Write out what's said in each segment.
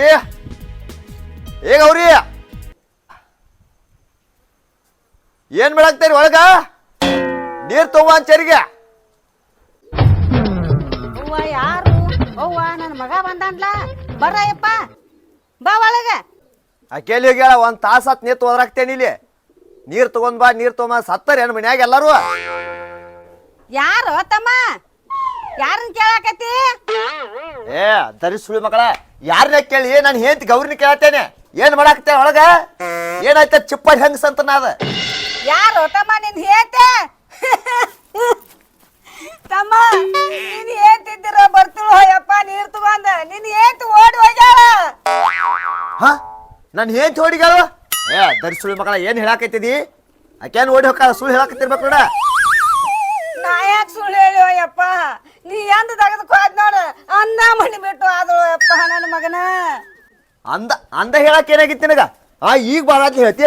ಗೌರಿ? ಏ ಗೌರಿ? ಏನ್ ಮಾಡಾಕ್ತೀರಿ ಒಳಗ? ನೀರ್ ತಗೋ ಅಂಚರಿಗೆ ಅವ್ವ ಯಾರು? ಅವ್ವ ನನ್ನ ಮಗ ಬಂದಾನ್ಲ. ಬರಯ್ಯಪ್ಪ ಬಾ ಒಳಗ. ಅಕೇಲಿ ಹೋಗ್ಯಾಳ ಒಂದ್ ತಾಸ ಹತ್ ನೀರ್ ತೋದ್ರಾಕ್ತೇನಿ ಇಲ್ಲಿ. ನೀರ್ ತಗೊಂಡ್ ಬಾ ನೀರ್ ತಗೊಂಬ ಸತ್ತರ್ ಏನ್ ಮನ್ಯಾಗ ಎಲ್ಲಾರು? ಯಾರು ತಮ್ಮ? ಯಾರನ್ನ ಕೇಳಾಕತ್ತಿ? ಏ ದರಿ ಸುಳಿ ಮಕ್ಕಳ. ಯಾರನ್ನ ಕೇಳಿ ನಾನು ಹೆಂತ ಗೌರಿನ ಕೇಳ್ತೇನೆ ಏನ್ ಮಾಡಾಕ್ತೇನೆ ಒಳಗ? ಏನಾಯ್ತ ಚಿಪ್ಪ ಹೆಂಗಸ್ ಅಂತ ನಾದ ಯಾರು? ತಮ್ಮ ನಿನ್ ಹೇತೆ ತಮ್ಮ ನೀನ್ ಹೇತಿದ್ದೀರ ಬರ್ತಿಳು ಯಪ್ಪ ನೀರ್ ತಗೊಂಡ. ನಿನ್ ಹೇತಿ ಓಡಿ ಹೋಗ್ಯಾಳ. ಹ? ನಾನು ಏನ್ ಹೊಡಿಗಾಳ ಏ ದರಿ ಸುಳಿ ಮಕ್ಕಳ ಏನ್ ಹೇಳಾಕೈತಿದಿ ಆಕೇನ್ ಓಡಿ ಹೋಗ ಸುಳ್ಳು ಹೇಳಾಕತ್ತಿರ್ಬೇಕು ನೋಡ. ನಾ ಯಾಕೆ ಸುಳ್ಳು ಹೇಳಿ ಯಪ್ಪ ನೀ ಎಂದ ತೆಗೆದುಕೋದ್ ನೋಡ. ಅನ್ನ ಮಣಿ ಬಿಟ್ಟು ಅದು ಅಪ್ಪ ನನ್ನ ಮಗನ. ಅಂದ ಅಂದ ಹೇಳಕ್ ಏನಾಗಿತ್ತು ನಿನಗ? ಆ, ಈಗ ಬಾರಾತ್ಲಿ ಹೇಳ್ತಿ.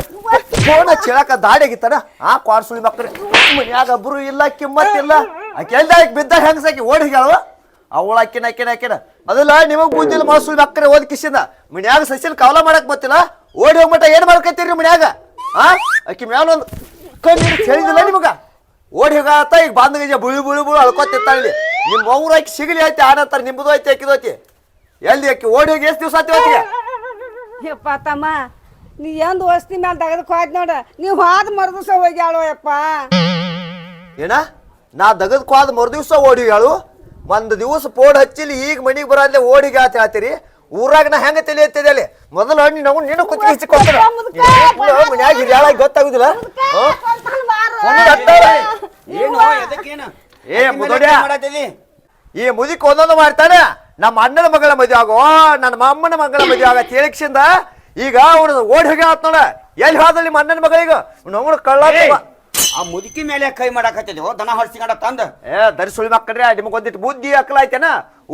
ಫೋನ್ ಚೇಳಕ ದಾಡಿ ಆಗಿತ್ತಾನ? ಆ ಕ್ವಾರ್ಸುಳಿ ಮಕ್ಕಳು ಮನ್ಯಾಗ ಒಬ್ರು ಇಲ್ಲ, ಕಿಮ್ಮತ್ ಇಲ್ಲ. ಆಕೆ ಎಲ್ಲ ಬಿದ್ದಾಗ ಹೆಂಗಸಾಕಿ ಓಡಿ ಹೇಳವ ಅವಳ ಅಕ್ಕಿನ ಅಕ್ಕಿನ ಅಕ್ಕಿನ ಅದಲ್ಲ ನಿಮಗ್ ಬುದ್ಧಿಲ್ಲ ಮಾ ಸುಳಿ ಮಕ್ಕಳು ಓದ್ ಕಿಸಿಂದ. ಮನ್ಯಾಗ ಸಸಿಲ್ ಕವಲ ಮಾಡಕ್ ಬತ್ತಿಲ್ಲ ಓಡಿ ಹೋಗ್ಬಿಟ್ಟ ಏನ್ ಮಾಡ್ಕತ್ತೀರಿ ಮನ್ಯಾಗ? ಆ ಅಕ್ಕಿ ಮ್ಯಾಲ ಒಂದು ಕಣ್ಣೀರು ಹೇಳಿದಿಲ್ಲ ನಿಮಗ? ಓಡಿ ಹೋಗತ್ತ ಈಗ ಬಂದ ಗಜ ಬುಳಿ ಬುಳಿ ಬುಳಿ ಅಳ್ಕೊತಿರ್ತಾಳೆ ಇಲ್ಲಿ. ನಿಮ್ಮ ಅವ್ರ ಆಕಿ ಸಿಗಲಿ ಐತಿ ಆನಂತರ ನಿಮ್ಮದು ಐತಿ ಹಾಕಿದೋತಿ ಐತಿ ಎಲ್ಲಿ ಅಕ್ಕಿ ಓಡಿ ಹೋಗಿ ಎಷ್ಟು ದಿವಸ ಆತಿ ಹೊತ್ತಿಗೆ ಯಪ್ಪ ತಮ್ಮ ನೀ ಎಂದ್ ವಸ್ತಿ ಮೇಲೆ ತೆಗೆದು ಹೋದ್ ನೋಡ ನೀವು ಹೋದ ಮರುದಿವಸ ಹೋಗ್ಯಾಳು ಯಪ್ಪ. ಏನ? ನಾ ದಗದ್ ಕ್ವಾದ ಮರು ದಿವ್ಸ ಓಡಿ ಹೇಳು ಒಂದು ದಿವಸ ಪೋಡ್ ಹಚ್ಚಿಲಿ ಈಗ ಮನಿಗೆ ಬರೋದ್ಲೆ ಓಡಿಗೆ ಆತ ಹೇಳ್ತೀರಿ. ಊರಾಗ ನಾ ಹೆಂಗ ತಲೆ ಎತ್ತಿದೆ ಅಲ್ಲಿ? ಮೊದಲು ಹಣ್ಣಿ ನಾವು ನೀನು ಕುತ್ತಿಗೆ ಹಚ್ಚಿ ಕೊಡ್ತಾರ ಮನ್ಯಾಗ ಹಿರಿಯಾಳಾಗಿ ಗೊತ್ತಾಗುದಿಲ್ಲ. ಏನು ಎದಕ್ಕೇನು ಏ ಮುದೋಡ್ಯ ಈ ಮುದಿಕ್ ಒಂದೊಂದು ಮಾಡ್ತಾನೆ. ನಮ್ಮ ಅಣ್ಣನ ಮಗಳ ಮದುವೆ ಆಗೋ ನನ್ನ ಮಾಮನ ಮಗಳ ಮದುವೆ ಆಗ ತೇಳಿಕ್ಷಿಂದ ಈಗ ಅವನು ಓಡಿ ಹೋಗಿ ಆತ್ ನೋಡ. ಎಲ್ಲಿ ಹೋದ ನಿಮ್ಮ ಅಣ್ಣನ ಮಗಳಿಗ? ಅವನು ಕಳ್ಳ. ಆ ಮುದುಕಿ ಮೇಲೆ ಕೈ ಮಾಡಾಕತ್ತಿದ್ವು ದನ ಹೊಡ್ಸಿಕೊಂಡ ತಂದ. ಏ ದರ್ಸುಳಿ ಮಕ್ಕಳ್ರಿ ನಿಮಗೆ ಒಂದಿಟ್ಟು ಬುದ್ಧಿ ಅಕ್ಕಲ ಐತೆನ?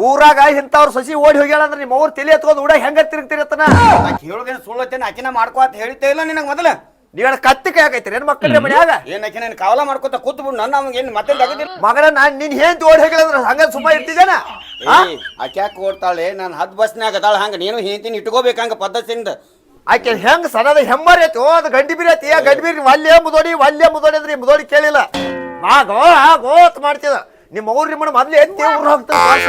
ಊರಾಗ ಇಂಥವ್ರ ಸಸಿ ಓಡಿ ಹೋಗ್ಯಾಳ ಅಂದ್ರೆ ನಿಮ್ಮ ಅವ್ರ ತಲೆ ಎತ್ಕೊಂಡು ಊಡ ಹೆಂಗ ತಿರುಗ್ತಿರತ್ತನ ಆಕಿ ಹೇಳೋದೇನು ಸುಳ್ಳತ್ತೇನ ಆಕಿನ ಮಾಡ್ಕೋ ಅಂತ ಹೇಳಿದ್ದೆ ಇಲ್ಲ ನಿನಗೆ ಮೊದಲ. ನೀವೇನ ಕತ್ತಿ ಕಾಯಕೈತಿರಿ ಏನ್ ಮಕ್ಕಳ್ರಿ ಮನ್ಯಾಗ? ಏನ್ ಆಕಿ ನಿನ್ ಕಾವಲ ಮಾಡ್ಕೊತ ಕೂತ್ ಬಿಡು ನನ್ನ ಏನು ಮತ್ತೆ ತಗದಿಲ್ಲ ಮಗನ ನಾನ್ ನಿನ್ ಹೇಂತ ಓಡಿ ಹೋಗಿಲ್ಲ ಅಂದ್ರೆ ಹಂಗ ಸುಮ್ಮ ಇರ್ತಿದ್ದೇನ? ಆಕೆ ಯಾಕೆ ಓಡ್ತಾಳೆ? ನಾನು ಹದ್ ಬಸ್ನಾಗ ಅದಾಳ ಹಂಗ ನೀನು ಹಿಂತಿನ ಇಟ್ಕೋಬೇಕಂಗ ಪದ್ಧತಿಯಿಂದ. ಆಕೆ ಹೆಂಗ್ ಸರದ ಹೆಮ್ಮರಿ ಐತಿ ಓ ಅದು ಗಂಡಿ ಬೀರಿ ಐತಿ ಗಂಡಿ ಬೀರಿ ವಲ್ಯ ಮುದೋಡಿ ವಲ್ಯ ಮುದೋಡಿ ಅಂದ್ರೆ ಈ ಮುದೋಡಿ ಕೇಳಿಲ್ಲ. ಆಗೋ ಆಗೋ ಅಂತ ಮಾಡ್ತಿದ ನಿಮ್ಮ ಅವ್ರ ನಿಮ್ಮ ಮೊದ್ಲು ಎತ್ತಿ ಊರ್ ಹೋಗ್ತಾರೆ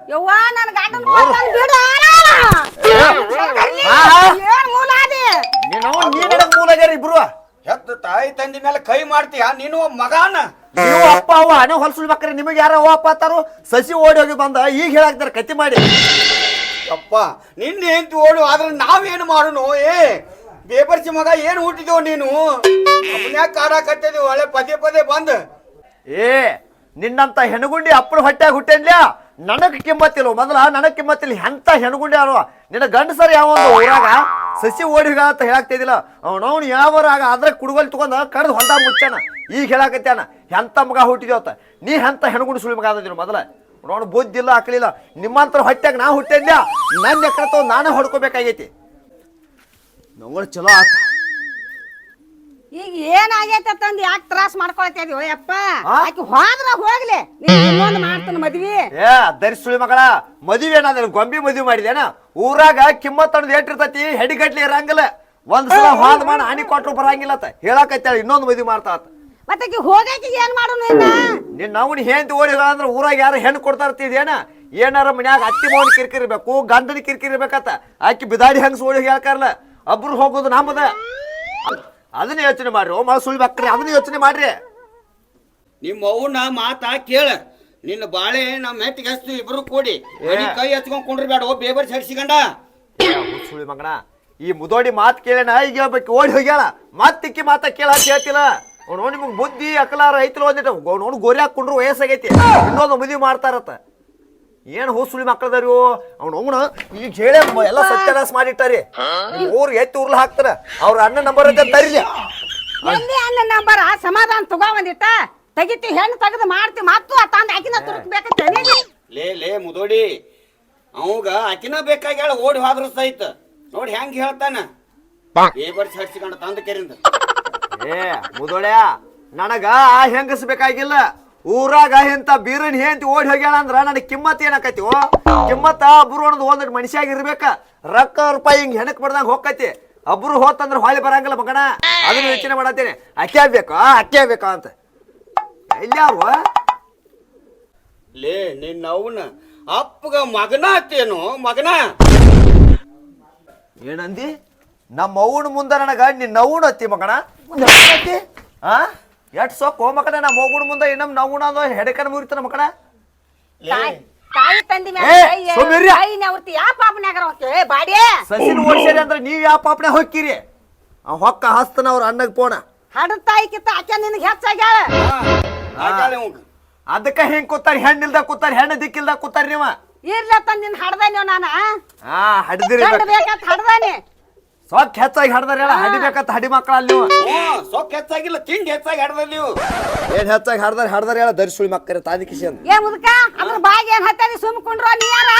ಯವ್ವ ನನ್ನ ಗಂಡನ ಹೋಗ್ತಾನ ಬಿಡು ಏನ್ ಮೂಲ ಅದಿ ನೀನು ನೀನ ಮೂಲ ಆಗ್ಯಾರ ಇಬ್ರು. ಹೆತ್ತ ತಾಯಿ ತಂದಿ ಮೇಲೆ ಕೈ ಮಾಡ್ತೀಯ? ನೀನು ಒಬ್ಬ ಮಗಾನ? ನೀವು ಅಪ್ಪ ಅವ್ವ ನೀವು ಹೊಲಸು ಮಕ್ಕಳು ನಿಮಗೆ ಯಾರೋ ಅಪ್ಪ ಅತ್ತಾರು ಸಸಿ ಓಡಿ ಹೋಗಿ ಬಂದ ಈಗ ಹೇಳಾಕ್ತಾರೆ ಕತ್ತಿ ಮಾಡಿ. ಅಪ್ಪ ನಿನ್ನ ಹೆಂಡತಿ ಓಡು, ಆದ್ರೆ ನಾವೇನು ಮಾಡೋಣ ಏ, ಬೇಪರ್ಸಿ ಮಗ ಏನು ಹುಟ್ಟಿದೋ ನೀನು? ಕಾರ ಕಾಡಾಕತ್ತಿದ್ವಿ ಒಳ್ಳೆ ಪದೇ ಪದೇ ಬಂದ್. ಏ, ನಿನ್ನಂತ ಹೆಣಗುಂಡಿ ಅಪ್ಪನ ಹೊಟ್ಟೆಗೆ ಹುಟ್ಟೇನ್ಲ? ನನಗ್ ಕಿಮ್ಮತ್ತಿಲ್ಲ ಮೊದಲ ನನಗ್ ಕಿಮ್ಮತ್ತಿಲ್ಲ, ಎಂತ ಹೆಣಗುಂಡಿ ಅಲ್ವ? ನಿನ್ನ ಗಂಡಸರ್ ಯಾವ ಒಂದು ಊರಾಗ? ಸಸಿ ಓಡಿಗ ಅಂತ ಹೇಳಾಕ್ತಿದಿಲ್ಲ ಅವನವನು ಯಾವರಾಗ ಅದ್ರ ಕುಡುಗಲ್ ತಗೊಂಡ ಕಡ್ದು ಹೊಲ್ದಾಗ ಮುಚ್ಚಾನ ಈಗ ಹೇಳಾಕತ್ಯಾನ, ಎಂತ ಮಗ ಹುಟ್ಟಿದೇವತ್ತ ನೀ ಎಂತ ಹೆಣಗುಂಡಿ ಸುಳಿ ಮಗ ಮೊದಲ? ನೋಡು ಬುದ್ಧಿ ಇಲ್ಲ ಹಾಕಲಿಲ್ಲ ನಿಮ್ಮಂತರ ಹೊಟ್ಟೆಗೆ ನಾ ಹುಟ್ಟಿದ್ಯ ನನ್ನ ಎಕರೆ ತಗೊಂಡು ನಾನೇ ಹೊಡ್ಕೋಬೇಕಾಗೈತಿ. ನೋಡ್ ಚಲೋ ಆತ. ಈಗ ಏನಾಗೈತೆ ಅಂತಂದು ಯಾಕೆ ತ್ರಾಸ ಮಾಡ್ಕೊಳತ್ತಿದ್ಯೋ ಯಪ್ಪ ಆ? ಆಕಿ ಹೋದ್ರ ಹೋಗ್ಲಿ. ನೀನ್ ಇನ್ನೊಂದು ಮಾಡ್ತಾನ ಮದ್ವಿ. ಏ ಧರಿಸಿ ಸುಳಿ ಮಗಳ ಮದುವೆ ಏನಾದ್ರೆ ಗೊಂಬಿ ಮದುವೆ ಮಾಡಿದೇನ ಊರಾಗ ಕಿಮ್ಮತ್ ಅನ್ನೋದು ಏಟಿರ್ತತಿ ಹೆಡಿಗಟ್ಲಿ ಇರಂಗಿಲ್ಲ. ಒಂದ್ ಸಲ ಹಾದ್ ಮಾಡ ಹಾನಿ ಕೊಟ್ರು ಬರಂಗಿಲ್ಲ ಅಂತ ಹೇಳಕತ್ತಾಳ ಇನ್ನೊಂದು ಮದುವೆ ಮಾಡ್ತಾ ಆತ. ಮತ್ತೆ ಹೋಗಕ್ಕೆ ಏನ್ ಮಾಡೋಣ ಇನ್ನ? ನಿನ್ನ ಅವನು ಹೆಂಡತಿ ಓಡಿದ ಅಂದ್ರೆ ಊರಾಗ ಯಾರು ಹೆಣ್ಣು ಕೊಡ್ತಾ ಇರ್ತಿದೇನ ಏನಾರ ಮನ್ಯಾಗ ಅತ್ತಿ ಮೌನ ಕಿರಿಕಿರ್ಬೇಕು ಗಂಡನ ಕಿರಿಕಿರ್ಬೇಕತ್ತ ಆಕಿ ಬಿದಾಡಿ ಹೆಂಗ್ ಸೋಳಿ ಹೇಳ್ಕಾರಲ್ಲ? ಒಬ್ರು ಹೋಗೋದು ನಮ್ಮದ ಅದನ್ನ ಯೋಚನೆ ಮಾಡ್ರಿ. ಓ ಮಳ ಸುಳಿ ಬಕ್ರಿ. ಅದನ್ನ ಯೋಚನೆ ಮಾಡ್ರಿ. ನಿಮ್ಮ ಅವನ ಮಾತಾ ಕೇಳ. ನಿನ್ನ ಬಾಳೆ ನಮ್ಮ ಮೆಟ್ಟಿಗೆ ಹಚ್ತು ಇಬ್ರು ಕೂಡಿ ಮನೆ ಕೈ ಹಚ್ಕೊಂಡ್ ಕುಂಡ್ರಿ ಓ ಬೇಬರ್ ಸಡ್ಸಿಕೊಂಡ ಸುಳಿ ಮಗಣ ಈ ಮುದೋಡಿ ಮಾತು ಕೇಳಣ ಈಗ ಹೇಳ್ಬೇಕು. ಓಡಿ ಹೋಗ್ಯಾಳ. ಮತ್ತಿಕ್ಕಿ ಮಾತಾ ಕೇಳ ಅಂತ ಹೇಳ್ತಿಲ್ಲ. ಅವ್ನು ನಿಮ್ಗೆ ಬುದ್ಧಿ ಅಕಲಾರ ಐತಿಲ್ಲ ಒಂದಿಟ್ಟು ನೋಡು ಗೋರಿ ಹಾಕೊಂಡ್ರು ವಯಸ್ಸಾಗೈತಿ. ಇನ್ನೊಂದು ಮದುವೆ ಮಾಡ್ತಾರತ್ತ ಏನು ಹೂ ಸುಳಿ ಮಕ್ಕಳದಾರಿ ಅವ್ನು ಅವನು ಈಗ ಹೇಳೇ ಎಲ್ಲ ಸತ್ಯನಾಶ ಮಾಡಿಟ್ಟಾರಿ. ಊರ್ ಎತ್ತಿ ಉರ್ಲ ಹಾಕ್ತಾರ. ಅವ್ರ ಅಣ್ಣ ನಂಬರ್ ಅಂತ ತರಿಲಿ. ಎಲ್ಲಿ ಅನ್ನ ನಂಬರ್? ಸಮಾಧಾನ ತಗೋ ಬಂದಿತ್ತ ತೆಗಿತಿ ಹೆಣ್ಣು ತೆಗೆದು ಮಾಡ್ತಿ ಮತ್ತು ಆ ತಂದ ಆಕಿನ ತುರುಕ್ಬೇಕಂತ ಲೇ ಲೇ ಮುದೋಡಿ. ಅವಾಗ ಆಕಿನ ಬೇಕಾಗ್ಯಾಳ ಓಡಿ ಹೋದ್ರ ಸಹಿತ. ನೋಡಿ ಹೆಂಗ್ ಹೇಳ್ತಾನ. ಬೇಬರ್ ಸಡ್ಸಿಕೊಂಡ ತಂದ ಕೆರಿಂದ ಏ ಮುದೋಳ್ಯ ನನಗ ಆ ಹೆಂಗಸ್ ಬೇಕಾಗಿಲ್ಲ ಊರಾಗ ಇಂತ ಬೀರನ್ ಹೇಂತಿ ಓಡಿ ಹೋಗ್ಯಾಳ ಅಂದ್ರ ನನಗೆ ಕಿಮ್ಮತ್ ಏನಾಕೈತಿ ಓ? ಕಿಮ್ಮತ್ತ ಅಬ್ರು ಅನ್ನೋದು ಒಂದ್ ಮನುಷ್ಯಾಗ ಇರ್ಬೇಕ. ರೊಕ್ಕ ರೂಪಾಯಿ ಹಿಂಗ್ ಹೆಣಕ್ ಬಡ್ದಂಗ ಹೋಗ್ತೈತಿ ಅಬ್ರು ಹೋತಂದ್ರ ಹೊಳಿ ಬರಂಗಿಲ್ಲ ಮಗಣ ಅದನ್ನ ಯೋಚನೆ ಮಾಡತ್ತೇನೆ. ಅಕ್ಕಿ ಆಗ್ಬೇಕ? ಅಕ್ಕಿ ಬೇಕಾ ಅಂತ. ಎಲ್ಯಾರು? ಲೇ ನಿನ್ನ ಅವನ ಅಪ್ಪಗ ಮಗನ ಅತ್ತೇನು ಮಗನ? ಏನಂದಿ? ನಮ್ಮ ಅವ್ವನ ಮುಂದ ನನಗ ನಿನ್ನ ಅವ್ವನ ಅತ್ತಿ ಮಗಣ? ಆ? ಎಟ್ ಸೊಕ್ಕ ಮಕ್ಕಳ ನಮ್ಮ ಅವ್ವನ ಮುಂದ ಇನ್ನೊಮ್ ನವ್ವಣ ಅಂದ ಹೆಡಕನ ಮುರಿತಾನ ಮಗಣ ತಾಯಿ ತಾಯಿ ತಂದಿ ಏ, ಸುಮ್ನಿರ್ರಿ. ತಾಯಿ ನವ್ರತಿ ಯಾ ಪಾಪನ್ಯಾಗರ ಹೋಗ್ತೇವೆ ಏ ಬಾಡಿ ಸಸಿನ ಓಡ್ಸ್ಯಾರ ಅಂದ್ರೆ ನೀವ್ ಯಾವ ಪಾಪನೆ ಹೊಕ್ಕಿರಿ? ಆ ಹೊಕ್ಕ ಹಸ್ತನ ಅವ್ರ ಅಣ್ಣಗ್ ಪೋಣ. ಹಡ ತಾಯಿ ಕಿತ್ತ ಆಕೆ ನಿನಗೆ ಹೆಚ್ಚಾಗ್ಯಾಳ? ಅದಕ್ಕ ಹೆಂಗ್ ಕೂತಾರ? ಹೆಣ್ಣಿಲ್ದ ಕೂತಾರ ಹೆಣ್ಣ ದಿಕ್ಕಿಲ್ದ ಕೂತಾರ ನೀವ? ಇರ್ಲ ನಿನ್ ಹಡ್ದಾನಿ ನಾನ? ಆ ಹಡ್ದಿರಿ ಹಡ್ದಾನಿ. ಸೊಕ್ಕ ಹೆಚ್ಚಾಗಿ ಹಡ್ದಾರ ಹೇಳ. ಹಡಿಬೇಕಂತ ಹಡಿ ಮಕ್ಕಳ ಅಲ್ಲಿ ನೀವು ಸೊಕ್ಕ ಹೆಚ್ಚಾಗಿಲ್ಲ ತಿಂಡಿ ಹೆಚ್ಚಾಗಿ ಹಡ್ದಾರ ನೀವು. ಏನ್ ಹೆಚ್ಚಾಗಿ ಹಡ್ದಾರ ಹಡ್ದಾರ ಹೇಳ ದರ್ಶುಳಿ ಮಕ್ಕಳ ತಾದಿ ಕಿಶನ್ ಏ ಮುದುಕ ಅದ್ರ ಏನ್ ನೀ ಯಾರ?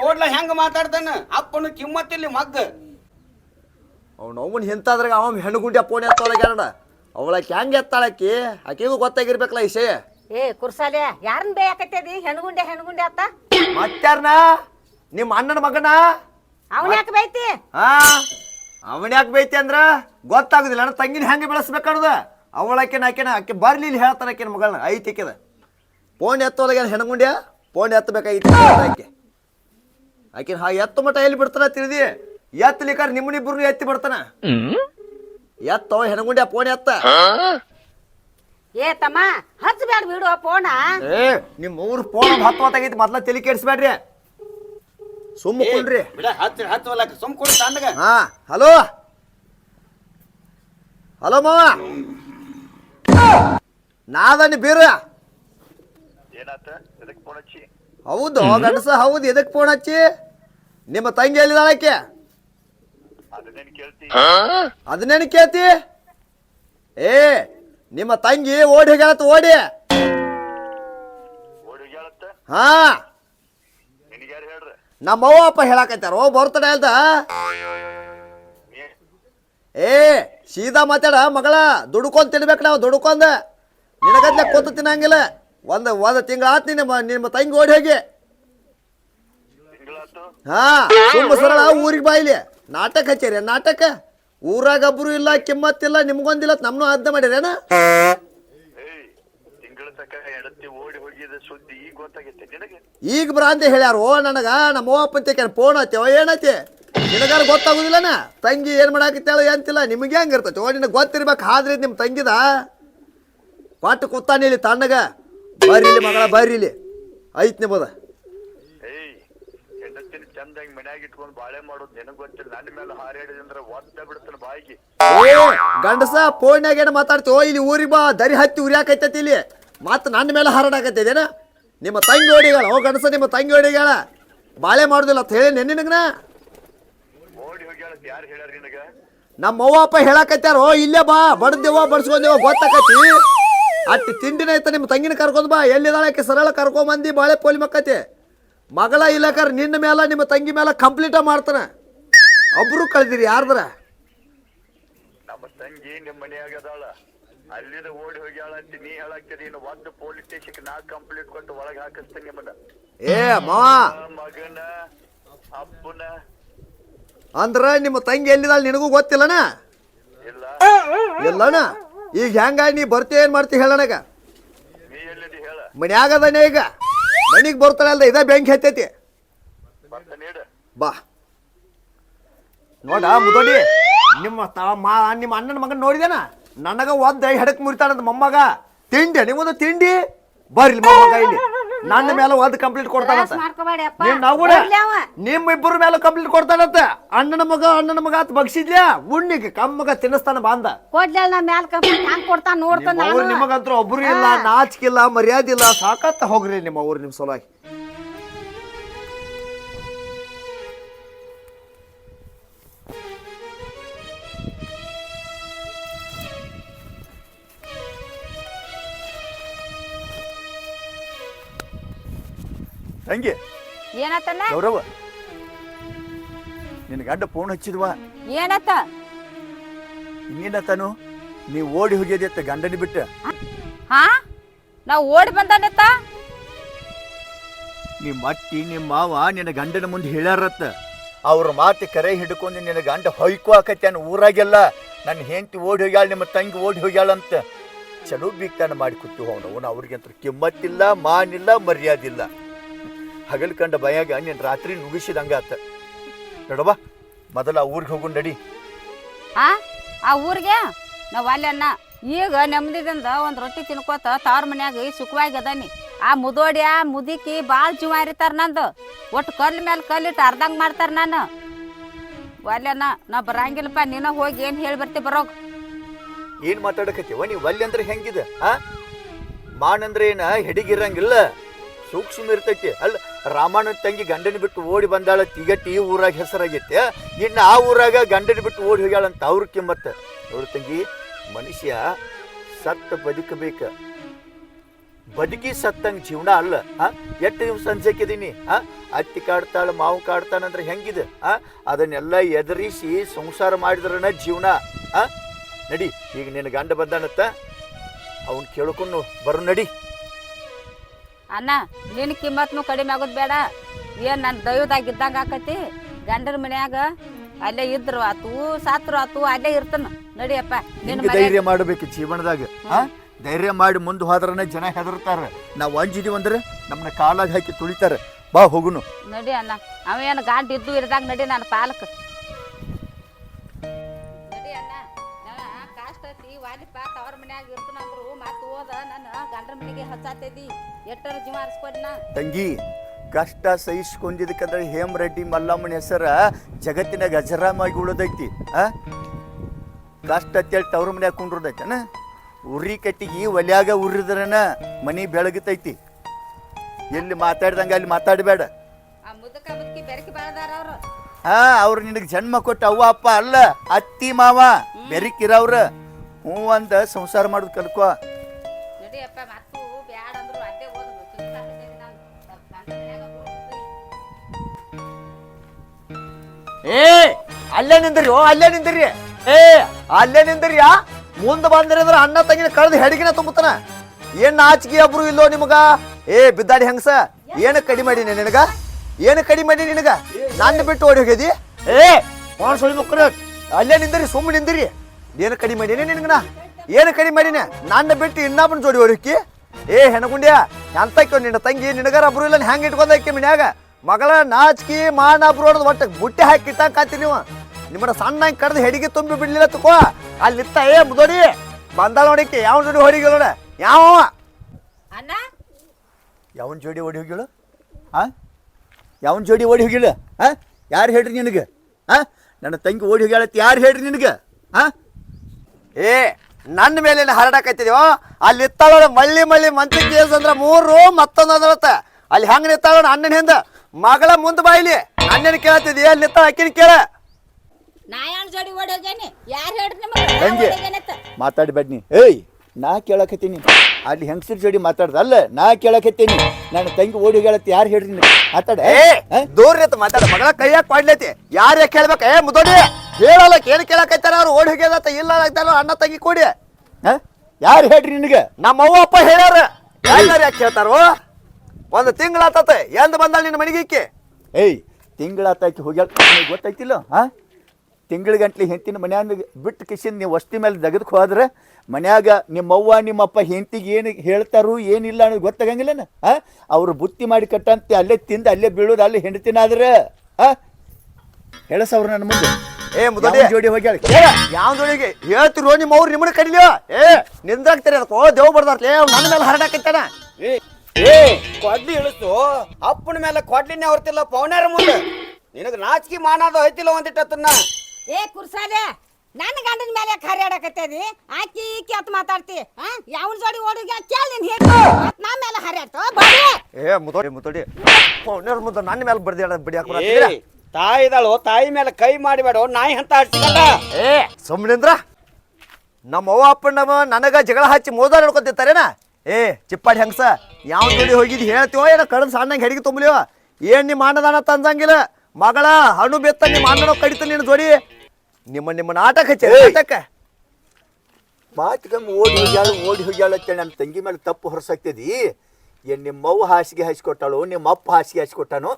ನೋಡ್ಲ ಹೆಂಗ ಮಾತಾಡ್ತಾನ? ಅಪ್ಪನ ಕಿಮ್ಮತ್ತಿಲ್ಲಿ ಮಗ್ಗ. ಅವ್ನ ಅವನ್ ಹಿಂತಾದ್ರಾಗ ಅವ ಹೆಣ್ಣು ಗುಂಡಿ ಪೋಣಿ ಎತ್ತೊಳಗ್ಯಾರ ಅವಳಕ್ಕೆ ಹೆಂಗ್ ಎತ್ತಾಳಕ್ಕಿ ಆಕೆಗೂ ಗೊತ್ತಾಗಿರ್ಬೇಕಲ್ಲ ಈ ವಿಷಯ. ಏ ಕುರ್ಸಾಲೆ ಯಾರನ್ನ ಬೇಯಾಕತ್ತೇದಿ? ಹೆಣ್ಗುಂಡೆ ಹೆಣ್ಗುಂಡೆ ಅತ್ತ ಮತ್ತಾರ್ನ ನಿಮ್ಮ ಅಣ್ಣನ ಮಗನ? ಅವನ್ ಯಾಕೆ ಬೈತಿ ಹಾ ಅವನ್ ಯಾಕೆ ಬೈತಿ ಅಂದ್ರ? ಗೊತ್ತಾಗುದಿಲ್ಲ. ನನ್ನ ತಂಗಿನ ಹೆಂಗೆ ಅವಳ ಅವಳಕ್ಕೆ ಆಕೆನ ಆಕೆ ಬರ್ಲಿ ಇಲ್ಲಿ ಹೇಳ್ತಾನ ಆಕೆನ ಮಗಳನ್ನ. ಐತಿಕ್ಕಿದ ಪೋನ್ ಎತ್ತೋದಾಗ ಹೆಣಗುಂಡ್ಯ ಫೋನ್ ಎತ್ತಬೇಕಾಗಿತ್ತು ಆಕೆ. ಆಕಿನ ಹಾ ಎತ್ತು ಮಟ ಎಲ್ಲಿ ಬಿಡ್ತಾನ ತಿಳಿದಿ? ಎತ್ತಲಿಕ್ಕಾರ ನಿಮ್ಮನಿಬ್ಬರು ಎತ್ತಿ ಬಿಡ್ತಾನ. ಎತ್ತೋ ಹೆಣಗುಂಡ್ಯ ಫೋನ್ ಎತ್ತ. ಏ ತಮ್ಮ ಹಚ್ಚಬೇಡ ಬಿಡು ಫೋನ ಏ ನಿಮ್ಮ ಊರು ಫೋನ್ ಹತ್ತು ಹೊತ್ತಾಗೈತಿ ಮೊದ್ಲ ತಲೆ ಕೆಡಿಸ್ಬೇಡ್ರಿ. ಸುಮ್ಮ ಕುಳ್ರಿ ಬಿಡ ಹಚ್ಚ ಹಚ್ಚವಲ್ಲ ಸುಮ್ ಕೊಡು ತಂದಗ ಹಾ ಹಲೋ. ಹಲೋ ಮಾವ. ನಾದನಿ ಬೀರ. ಏನಾತ? ಎದಕ್ ಫೋನ್ ಹಚ್ಚಿ? ಹೌದು ಗಂಡಸ ಹೌದು ಎದಕ್ ಫೋನ್ ಹಚ್ಚಿ? ನಿಮ್ಮ ತಂಗಿ ಎಲ್ಲಿದಾಳಕ್ಕೆ ಅದನ್ನೇನ್ ಕೇಳ್ತಿ? ಅದನ್ನೇನು ಕೇಳ್ತಿ? ಏ ನಿಮ್ಮ ತಂಗಿ ಓಡಿ ಹೋಗ್ಯಾಳತ್ ಓಡಿ. ಹಾ. ನಮ್ಮ ಅವ್ವ ಅಪ್ಪ ಹೇಳಾಕೈತಾರ ಓ ಬರ್ತಡೆ ಅಲ್ದ ಏ, ಸೀದಾ ಮಾತಾಡ ಮಗಳ. ದುಡ್ಕೊಂಡ್ ತಿನ್ಬೇಕು ನಾವು, ದುಡ್ಕೊಂಡ. ನಿನಗದ್ಲೆ ಕೂತು ತಿನ್ನಂಗಿಲ್ಲ. ಒಂದ್ ಒಂದ್ ತಿಂಗಳ ಆತ್ ನಿಮ್ಮ ನಿಮ್ಮ ತಂಗಿ ಓಡಿ ಹೋಗಿ. ಹಾ ತುಂಬ ಸರಳ, ಊರಿಗೆ ಬಾಯಿಲಿ ನಾಟಕ ಹಚ್ಚಿರಿ, ನಾಟಕ. ಊರಾಗ ಒಬ್ರು ಇಲ್ಲ ಕಿಮ್ಮತ್ತಿಲ್ಲ ನಿಮ್ಗೊಂದಿಲ್ಲ ನಮ್ನು ಅರ್ಧ ಮಾಡಿರೇನ ಏಯ್ ತಿಂಗಳ ತಕ ಎಡತಿ ಓಡಿ ಹೋಗಿದ ಸುದ್ದಿ ಈಗ ಗೊತ್ತಾಗೈತೆ. ನಿನಗೆ? ಈಗ ಬ್ರಾಂತಿ ಹೇಳ್ಯಾರ. ಓ ನನಗ ನಮ್ಮ ಅವ್ವಪ್ಪಂತ ಫೋನ್ ಹತ್ತೇವ ಏನೈತಿ ನಿನಗಾರ ಗೊತ್ತಾಗುದಿಲ್ಲನ? ತಂಗಿ ಏನ್ ಮಾಡಾಕತ್ತೇಳ ಅಂತಿಲ್ಲ? ನಿಮಗೆ ಹೆಂಗ್ ಇರ್ತೈತಿ? ಓ ನಿನಗೆ ಗೊತ್ತಿರ್ಬೇಕು. ಆದ್ರೆ ನಿಮ್ಮ ತಂಗಿದ? ಕೊಟ್ಟು ಕೂತಾನೆ ಇಲ್ಲಿ ತಣ್ಣಗ. ಬರ್ರಿಲಿ ಇಲ್ಲಿ ಮಗಳ ಬರ್ರಿಲಿ ಇಲ್ಲಿ. ಐತ್ ನಿಮ್ಮದ. ಏಯ್ ಹೆಂಡತಿನ ಚಂದಾಗಿ ಮನ್ಯಾಗ ಇಟ್ಕೊಂಡು ಬಾಳೆ ಮಾಡೋದು ನಿನಗ್ ಗೊತ್ತಿಲ್ಲ. ನನ್ನ ಮೇಲೆ ಹಾರಾಡಿದಂದ್ರ ಒದ್ದ ಬಿಡ್ತಾನ ಬಾಯಿಗೆ. ಏ ಗಂಡಸ ಫೋನ್ಯಾಗ ಏನು ಮಾತಾಡ್ತೀವೋ ಇಲ್ಲಿ ಊರಿಗೆ ಬಾ. ದರಿ ಹತ್ತಿ ಉರಿಯಾಕೈತೈತಿ ಇಲ್ಲಿ. ಮತ್ತೆ ನನ್ನ ಮೇಲೆ ಹರಡಾಕತ್ತೈದೇನ ನಿಮ್ಮ ತಂಗಿ ಹೊಡಿಗಳ ಓ ಗಣಸ ನಿಮ್ಮ ತಂಗಿ ಹೊಡಿಗಳ ಬಾಳೆ ಮಾಡುದಿಲ್ಲ ಅಂತ ಹೇಳಿ ನಿನಗ? ನಮ್ಮ ಅವ್ವ ಅಪ್ಪ ಓ ಇಲ್ಲೇ ಬಾ ಬಡ್ದೇವ ಬಡ್ಸ್ಕೊಂದೇವ ಗೊತ್ತಾಕತಿ ಅಟ್ಟಿ ತಿಂಡಿನ ಐತ ನಿಮ್ಮ ತಂಗಿನ ಕರ್ಕೊಂಡ್ ಬಾ ಎಲ್ಲಿದಾಳಕ್ಕೆ ಸರಳ ಕರ್ಕೊಂಬಂದಿ ಬಾಳೆ ಪೋಲಿ ಮಕ್ಕತಿ? ಮಗಳ ಇಲ್ಲಕರ್ ನಿನ್ನ ಮೇಲೆ ನಿಮ್ಮ ತಂಗಿ ಮೇಲೆ ಕಂಪ್ಲೀಟ ಮಾಡ್ತಾನ. ಒಬ್ರು ಕಳ್ದಿರಿ ಯಾರ್ದ್ರ? ನಮ್ಮ ತಂಗಿ ನಿಮ್ಮ ಮನ್ಯಾಗ ಅದಾಳ. ಅಲ್ಲಿದ ಓಡಿ ಹೋಗ್ಯಾಳ ಅಂತ ನೀ ಹೇಳಾಕ್ತಿರಿ ಇನ್ನು ಒದ್ದು ಪೊಲೀಸ್ ಸ್ಟೇಷನ್ ನಾ ಕಂಪ್ಲೇಂಟ್ ಕೊಟ್ಟು ಒಳಗೆ ಹಾಕಿಸ್ತೇನೆ ನಿಮ್ಮನ್ನ. ಏ ಮಾವ! ಮಗನ ಅಪ್ಪನ. ಅಂದ್ರ ನಿಮ್ಮ ತಂಗಿ ಎಲ್ಲಿದಾಳ ನಿನಗೂ ಗೊತ್ತಿಲ್ಲನ? ಇಲ್ಲ. ಈಗ ಹೆಂಗ ನೀ ಬರ್ತೀಯ ಏನ್ ಮಾಡ್ತಿ ಹೇಳಣಗ ನೀ ಎಲ್ಲಿದಿ ಹೇಳ? ಮನ್ಯಾಗದನೆ ಈಗ. ಮನಿಗ್ ಬರ್ತಾನೆ ಅಲ್ದ ಇದೇ ಬೆಂಕಿ ಹತ್ತೈತಿ. ಬರ್ತ ನೀಡ ಬಾ. ನೋಡ ಮುದೋಡಿ ನಿಮ್ಮ ತಾ ಮಾ ನಿಮ್ಮ ಅಣ್ಣನ ಮಗನ ನೋಡಿದೇನ ನನಗ ಒದ್ದ ಹೆಡಕ್ ಮುರಿತಾನಂತ ಮೊಮ್ಮಗ. ತಿಂಡಿ ನಿಮ್ಮದು ತಿಂಡಿ? ಬರ್ರಿ ಮೊಮ್ಮಗ ಇಲ್ಲಿ. ನನ್ನ ಮೇಲೆ ಒದ್ ಕಂಪ್ಲೀಟ್ ಕೊಡ್ತಾನಂತ. ನಾವು ನಿಮ್ಮ ಇಬ್ಬರ ಮೇಲೆ ಕಂಪ್ಲೀಟ್ ಕೊಡ್ತಾನಂತ. ಅಣ್ಣನ ಮಗ ಅಣ್ಣನ ಮಗ ಅಂತ ಬಗ್ಸಿದ್ಯಾ ಉಣ್ಣಿಗೆ ಕಮ್ಮಗ ತಿನ್ನಿಸ್ತಾನ ಬಾಂದ. ಕೊಡ್ಲಿಲ್ಲ ನಾ ಮ್ಯಾಲ ಕಂಪ್ಲೀಟ್ ಕೊಡ್ತಾನ ನೋಡ್ತಾನ ನಿಮ್ಮ ಅವ್ರು ನಾನು. ನಿಮಗಂತೂ ಒಬ್ರು ಇಲ್ಲ ನಾಚಿಕಿಲ್ಲ ಮರ್ಯಾದಿಲ್ಲ ಸಾಕತ್ತ ಹೋಗ್ರಿ ನಿಮ್ಮ ಊರು ನಿಮ್ ಸಲುವಾಗಿ. ತಂಗಿ ಏನತ್ತಲ್ಲ ಗೌರವ ನಿನ್ನ ಗಂಡ ಫೋನ್ ಹಚ್ಚಿದ್ವ? ಏನತ್ತ? ಇನ್ನೇನ ತಾನು ನೀವು ಓಡಿ ಹೋಗ್ಯದತ್ತ ಗಂಡನ ಬಿಟ್ಟ. ಹಾ? ನಾವು ಓಡಿ ಬಂದಾನೆತ್ತ? ನಿಮ್ಮ ಅತ್ತಿ ನಿಮ್ಮ ಮಾವ ನಿನ್ನ ಗಂಡನ ಮುಂದೆ ಹೇಳ್ಯಾರತ್ತ. ಅವ್ರ ಮಾತು ಕರೆ ಹಿಡ್ಕೊಂಡು ನಿನ್ನ ಗಂಡ ಹೊಯ್ಕೋ ಆಕತ್ಯಾನ ಊರಾಗೆಲ್ಲ. ನನ್ನ ಹೆಂಡತಿ ಓಡಿ ಹೋಗ್ಯಾಳ ನಿಮ್ಮ ತಂಗಿ ಓಡಿ ಹೋಗ್ಯಾಳ ಅಂತ ಚಲೋ ಬೀಗ್ತಾನ ಮಾಡಿ ಕೂತು ಅವನು ಅಂತ ಕಿಮ್ಮತ್ತಿಲ್ಲ ಮಾನಿಲ್ಲ ಮರ್ಯಾದಿಲ್ಲ. ಹಗಲ್ ಕಂಡ ಬಯಾಗ ನೀನು ರಾತ್ರಿ ನುಗ್ಗಿಸಿದಂಗಾತ ನೋಡವ್ವ ಮೊದಲ ಆ ಊರಿಗೆ ಹೋಗು ನಡಿ. ಆ ಆ ಊರಿಗೆ? ನಾವು ಅಲ್ಲಿ ಅನ್ನ. ಈಗ ನೆಮ್ಮದಿದಿಂದ ಒಂದು ರೊಟ್ಟಿ ತಿನ್ಕೋತ ತವ್ರ ಮನ್ಯಾಗ ಸುಖವಾಗಿ ಅದಾನಿ. ಆ ಮುದೋಡಿಯ ಮುದಿಕಿ ಭಾಳ ಜೀವ ಹರಿತಾರ ನಂದು. ಒಟ್ಟು ಕಲ್ಲು ಮೇಲೆ ಕಲ್ಲಿಟ್ಟು ಅರ್ಧಂಗೆ ಮಾಡ್ತಾರ ನಾನು. ಒಲ್ಲೆನ ನಾ ಬರಂಗಿಲ್ಲಪ್ಪ ನೀನ ಹೋಗಿ ಏನು ಹೇಳಿ ಬರ್ತಿ ಬರೋಗ. ಏನ್ ಮಾತಾಡಕತ್ತೀವ? ನೀವು ಅಲ್ಲಿ ಅಂದ್ರೆ ಹೆಂಗಿದೆ ಆ? ಮಾನ್ ಅಂದ್ರೆ ಏನ? ಹೆಡಿಗಿರಂಗಿಲ್ಲ ಸೂಕ್ಷ್ಮ ಇರ್ತೈತಿ. ಅಲ್ಲ ರಾಮಣ್ಣನ ತಂಗಿ ಗಂಡನ ಬಿಟ್ಟು ಓಡಿ ಬಂದಾಳ ತಿಗಟ್ಟಿ ಈ ಊರಾಗ ಹೆಸರಾಗೈತೆ. ಇನ್ನು ಆ ಊರಾಗ ಗಂಡನ ಬಿಟ್ಟು ಓಡಿ ಹೋಗ್ಯಾಳಂತ ಅವ್ರ ಕಿಮ್ಮತ್ತ ನೋಡು ತಂಗಿ, ಮನುಷ್ಯ ಸತ್ತ ಬದುಕಬೇಕ. ಬದುಕಿ ಸತ್ತಂಗ ಜೀವನ ಅಲ್ಲ, ಆ? ಎಷ್ಟು ದಿವ್ಸ ಸಂಜೆಕಿದೀನಿ ಆ? ಅತ್ತಿ ಕಾಡ್ತಾಳ, ಮಾವು ಕಾಡ್ತಾನಂದ್ರೆ ಹೆಂಗಿದೆ, ಆ? ಅದನ್ನೆಲ್ಲ ಎದುರಿಸಿ ಸಂಸಾರ ಮಾಡಿದ್ರನ ಜೀವನ, ಆ? ನಡಿ, ಈಗ ನಿನ್ನ ಗಂಡ ಬಂದಾನತ್ತ ಅವನು ಕೇಳ್ಕೊಂಡು ಬರು, ನಡಿ. ಅಣ್ಣ ನಿನ್ನ ಕಿಮ್ಮತ್ನು ಕಡಿಮೆ ಆಗೋದು ಬೇಡ. ಏನು ನನ್ನ ದೈವದಾಗ ಇದ್ದಂಗೆ ಆಕತಿ? ಗಂಡನ ಮನ್ಯಾಗ ಅಲ್ಲೇ ಇದ್ರು ಆತು ಸಾತ್ರು ಆತು ಅಲ್ಲೇ ಇರ್ತನ. ನಡಿಯಪ್ಪ ನಿನ್ನ ಮನೆ ಧೈರ್ಯ ಮಾಡಬೇಕು ಜೀವನದಾಗ ಆ? ಧೈರ್ಯ ಮಾಡಿ ಮುಂದೆ ಹೋದ್ರನ ಜನ ಹೆದರ್ತಾರ. ನಾವು ಅಂಜಿದೀವಿ ಅಂದ್ರೆ ನಮ್ಮನ್ನ ಕಾಲಾಗ ಹಾಕಿ ತುಳಿತಾರೆ. ಬಾ ಹೋಗುನು. ನಡಿ ಅಣ್ಣ ಅವೇನು ಗಾಂಡ್ ಇದ್ದು ಇರ್ದಾಗ ನಡಿ ನನ್ನ ಪಾಲಕ್. ಕಾಸ್ಟ್ ತವರ ಮನ್ಯಾಗ ಇರ್ತನಂದ್ರು ಮತ್ತೆ ಹೋದ ನನ್ನ ಗಂಡ್ರ ಮನೆಗೆ ಹಚ್ಚಾತೈತಿ ಎಟ್ಟರ ಜೀವ ಹರಿಸ್ಕೊಡ್ನ ತಂಗಿ ಕಷ್ಟ ಸಹಿಸ್ಕೊಂಡಿದ್ದಕ್ಕಂದ್ರೆ ಹೇಮರೆಡ್ಡಿ ಮಲ್ಲಮ್ಮನ ಹೆಸರ ಜಗತ್ತಿನಾಗ ಅಜರಾಮಾಗಿ ಉಳಿದೈತಿ ಆ? ಕಷ್ಟ ಅಂತೇಳಿ ತವ್ರ ಮನ್ಯಾಗ ಕುಂಡ್ರದೈತನ ಉರಿ ಕಟ್ಟಿಗೆ ಒಲ್ಯಾಗ ಉರಿದ್ರನ ಮನಿ ಬೆಳಗತೈತಿ. ಎಲ್ಲಿ ಮಾತಾಡ್ದಂಗ ಅಲ್ಲಿ ಮಾತಾಡಬೇಡ. ಆ ಮುದಕ ಮುದಕಿ ಬೆರಕಿ ಬೆಳೆದಾರ ಅವ್ರು. ಹಾ ಅವ್ರು ನಿನಗೆ ಜನ್ಮ ಕೊಟ್ಟ ಅವ್ವ ಅಪ್ಪ ಅಲ್ಲ ಅತ್ತಿ ಮಾವ ಬೆರಿಕಿರವ್ರ. ಹ್ಞೂ ಅಂದ ಸಂಸಾರ ಮಾಡೋದು ಕಲ್ಕೋ. ಏ ಅಲ್ಲೇ ನಿಂದ್ರಿ ಓ ಅಲ್ಲೇ ನಿಂದ್ರಿ. ಏ ಅಲ್ಲೇ ನಿಂದ್ರಿಯಾ ಮುಂದೆ ಬಂದ್ರಿ ಅಂದ್ರೆ ಅಣ್ಣ ತಂಗಿನ ಕಳೆದು ಹೆಡಗಿನ ತುಂಬುತ್ತಾನ. ಏನ್ ನಾಚಿಕೆ ಒಬ್ರು ಇಲ್ಲೋ ನಿಮಗ? ಏ ಬಿದ್ದಾಡಿ ಹೆಂಗಸ? ಏನು ಕಡಿಮೆ ಮಾಡೀನಿ ನಿನಗ? ಏನು ಕಡಿಮೆ ಮಾಡಿ ನಿನಗ? ನನ್ನ ಬಿಟ್ಟು ಓಡಿ ಹೋಗ್ಯದಿ? ಏ ಸುಳಿ ಮಕ್ಕಳು. ಅಲ್ಲೇ ನಿಂದ್ರಿ ಸುಮ್ಮನೆ ನಿಂದಿರಿ. ಏನು ಕಡಿಮೆ ಮಾಡೀನಿ ನಿನಗನ? ಏನು ಕಡಿಮೆ ಮಾಡೀನಿ ನನ್ನ ಬಿಟ್ಟು ಇನ್ನೊಬ್ಬನ ಜೋಡಿ ಹೊಡಿಕಿ ಏ ಹೆಣಗುಂಡ್ಯ ಎಂತಕ್ಕೆ ನಿನ್ನ ತಂಗಿ ನಿನಗಾರ ಅಬ್ರು ಇಲ್ಲ ಹೆಂಗೆ ಇಟ್ಕೊಂಡೈಕಿ ಮನ್ಯಾಗ? ಮಗಳ ನಾಚ್ಕಿ ಮಾನ ಅಬ್ರು ಅನ್ನೋದು ಒಟ್ಟು ಬುಟ್ಟಿ ಹಾಕಿ ಇಟ್ಟಾಕತ್ತಿ ನೀವು. ನಿಮ್ಮನ್ನ ಸಣ್ಣ ಕಡ್ದು ಹೆಡಿಗೆ ತುಂಬಿ ಬಿಡ್ಲಿಲ್ಲ ತುಕೋ. ಅಲ್ಲಿತ್ತ ಏ ಮುದೋಡಿ ಬಂದಾಳ ನೋಡಿಕ್ಕೆ ಯಾವ ಜೋಡಿ ಹೊಡಿಗೆ ನೋಡ? ಯಾವ ಅಣ್ಣ? ಯಾವನ್ ಜೋಡಿ ಓಡಿ ಹೋಗಿಳು ಹಾಂ ಯಾವನ್ ಜೋಡಿ ಓಡಿ ಹೋಗಿಳು ಹಾಂ ಯಾರು ಹೇಳ್ರಿ ನಿನಗೆ? ಹಾಂ ನನ್ನ ತಂಗಿ ಓಡಿ ಹೋಗ್ಯಾಳತ್ತಿ ಯಾರು ಹೇಳ್ರಿ ನಿನಗೆ? ಆ? ಏ ನನ್ನ ಮೇಲೆ ಹರಡಕತ್ತಿದ್ಯೋ? ಅಲ್ಲಿ ಇತ್ತಾಳ ಮಳ್ಳಿ ಮಳ್ಳಿ ಮಂತ್ರಿ ಕೇಸ್ ಅಂದ್ರ ಮೂರು ಮತ್ತೊಂದು ಅದರತ್ತ. ಅಲ್ಲಿ ಹೆಂಗ್ ನಿತ್ತಾಳ ಅಣ್ಣನ ಹಿಂದ? ಮಗಳ ಮುಂದೆ ಬಾಯಿಲಿ. ಅಣ್ಣನ ಕೇಳತ್ತಿದ್ಯ ಅಲ್ಲಿ ನಿತ್ತಾಳ ಅಕ್ಕಿನ ಕೇಳ. ನಾ ಯಾನ್ ಜೋಡಿ ಓಡಿ ಯಾರು ಹೇಳ್ರಿ ನಿಮಗೆ? ತಂಗಿ ಮಾತಾಡ್ಬೇಡ ನೀ ಏಯ್ ನಾ ಕೇಳಕತ್ತೀನಿ. ಅಲ್ಲಿ ಹೆಂಗಸರ್ ಜೋಡಿ ಮಾತಾಡ್ದ ಅಲ್ಲ ನಾ ಕೇಳಕತ್ತೀನಿ. ನನ್ನ ತಂಗಿ ಓಡಿ ಹೇಳತ್ತೆ ಯಾರು ಹೇಳ್ರಿ ಮಾತಾಡ. ಏ? ದೂರ ಮಾತಾಡ. ಮಗಳ ಕೈಯಾಗ ಕೊಡ್ಲೈತಿ ಯಾರು ಕೇಳ್ಬೇಕ ಏ ಮುದೋಡಿ. ಹೇಳಲ್ಲ ಕೇಳಿ ಕೇಳಕೈತಾರ ಅವ್ರು ಓಡಿ ಹೋಗ್ಯದತ್ತ ಇಲ್ಲ ಆಗ್ತಾರ ಅಣ್ಣ ತಂಗಿ ಕೊಡಿ? ಯಾರು ಹೇಳ್ರಿ ನಿನಗೆ? ನಮ್ಮ ಅವ್ವ ಅಪ್ಪ ಹೇಳ್ಯಾರ. ಯಾರು ಯಾಕೆ ಕೇಳ್ತಾರೋ? ಒಂದು ತಿಂಗಳಾತತೆ. ಎಂದ ಬಂದಾಳ ನಿನ್ನ ಮನೆಗಿಕ್ಕಿ ಏಯ್ ತಿಂಗಳಾತಾಕಿ ಹೋಗ್ಯಾಳ. ಗೊತ್ತಾಯ್ತಿಲ್ಲ ಹಾ? ತಿಂಗಳ ಗಂಟ್ಲಿ ಹೆಂತಿನ ಮನ್ಯಾಗ ಬಿಟ್ಟು ಕಿಸಿನ ನೀವು ವಸ್ತಿ ಮೇಲೆ ತೆಗೆದಕ್ಕೆ ಹೋದ್ರೆ ಮನ್ಯಾಗ ನಿಮ್ಮವ್ವ ನಿಮ್ಮಪ್ಪ ಹೆಂತಿಗೆ ಏನು ಹೇಳ್ತಾರೋ ಏನಿಲ್ಲ ಅನ್ನೋದು ಗೊತ್ತಾಗಂಗಿಲ್ಲನ? ಹಾಂ? ಅವರು ಬುತ್ತಿ ಮಾಡಿ ಕಟ್ಟಂತೆ, ಅಲ್ಲೇ ತಿಂದು, ಅಲ್ಲೇ ಬೀಳೋದು, ಅಲ್ಲೇ ಹೆಂಡತಿನಾದ್ರೆ. ಹೇಳಸ ಅವ್ರು ನನ್ನ ಮುಂದೆ. ಏ ಮುದೋಡಿ ಜೋಡಿ ಹೋಗ್ಯಾಳ? ಯಾವ ಜೋಡಿಗೆ? ಹೇಳ್ತಿರೋ ನಿಮ್ಮ ಅವ್ರು ನಿಮ್ಮನ್ನ ಕಡಿಲಿಯೋ ಏ ನಿಂದ್ರಾಗ್ತೀರಿ ಅದಕ್ಕೆ. ಓ ದೇವ್ ಬರ್ದಾರ್ಲೇ ನನ್ನ ಮೇಲೆ ಹರಡಾಕೈತಾನ ಏ ಏ ಕೊಡ್ಲಿ ಇಳಿಸ್ತು ಅಪ್ಪನ ಮೇಲೆ ಕೊಡ್ಲಿನೇ ಹೊರ್ತಿಲ್ಲ ಪೌನಾರ ಮುಂದೆ. ನಿನಗೆ ನಾಚಿಕೆ ಮಾಡೋದು ಐತಿಲ್ಲ ಒಂದಿಟ್ಟತ್ತನ್ನ. ಏ ಕುರ್ಸಾಲೆ ನನ್ನ ಗಂಡನ ಮೇಲೆ ಹರಿಯಾಡಕತ್ತದಿ? ಆಕಿ ಈಕಿ ಅತ್ ಮಾತಾಡ್ತಿ ಆ? ಯಾವನ್ ಜೋಡಿ ಓಡಿಗೆ ಕೇಳಿ ನಿನ್ ಹೇಳಿ. ನಾ ಮೇಲೆ ಹರಿಯಾಡ್ತು? ಬಾಡಿ ಏ ಮುದೋಡಿ ಮುದೋಡಿ ಪೌನಾರ ಮುಂದೆ ನನ್ನ ಮೇಲೆ ಬಡ್ದಿ ಬಿಡಿ ಏ ತಾಯಿ ಇದಾಳು ತಾಯಿ ಮೇಲೆ ಕೈ ಮಾಡಿಬೇಡ ನಾಯಿ ಅಂತ ಹಚ್ಚಿಕಲ್ಲ ಏ. ಸುಮ್ಮನಿಂದ್ರ ನಮ್ಮ ಅವ್ವ ಅಪ್ಪಣ್ಣವ ನನಗ ಜಗಳ ಹಚ್ಚಿ ಮೋದ ನೋಡ್ಕೊತಿರ್ತಾರೇನ? ಏ ಚಿಪ್ಪಾಡಿ ಹೆಂಗಸ ಯಾವ ಜೋಡಿ ಹೋಗಿದ್ ಹೇಳ್ತೀವೋ ಏನೋ ಕಡದ್ ಸಣ್ಣಂಗೆ ಹೆಡಿಗೆ ತುಂಬಲಿಯೋ? ಏನ್ ನಿಮ್ಮ ಅನ್ನದಾನ ತಂದಂಗಿಲ್ಲ? ಮಗಳ ಹಣ್ಣು ಬೆತ್ತ ನಿಮ್ಮ ಅಣ್ಣನೋ ಕಡಿತ ನಿನ್ನ ಜೋಡಿ? ನಿಮ್ಮ ನಿಮ್ಮ ನಾಟಕ ಹಚ್ಚಿ ನಾಟಕ ಮಾತಿಗೊಮ್ಮೆ ಓಡಿ ಹೋಗ್ಯಾಳು ಓಡಿ ಹೋಗ್ಯಾಳು ಅಂತೇಳಿ ನನ್ನ ತಂಗಿ ಮೇಲೆ ತಪ್ಪು ಹೊರಸಾಗ್ತದಿ ಏನ್ ನಿಮ್ಮ ಅವ್ವ ಹಾಸಿಗೆ ಹಾಸಿಕೊಟ್ಟಾಳು ನಿಮ್ಮ ಅಪ್ಪ ಹಾಸಿಗೆ ಹಾಸಿಕೊಟ್ಟಾನು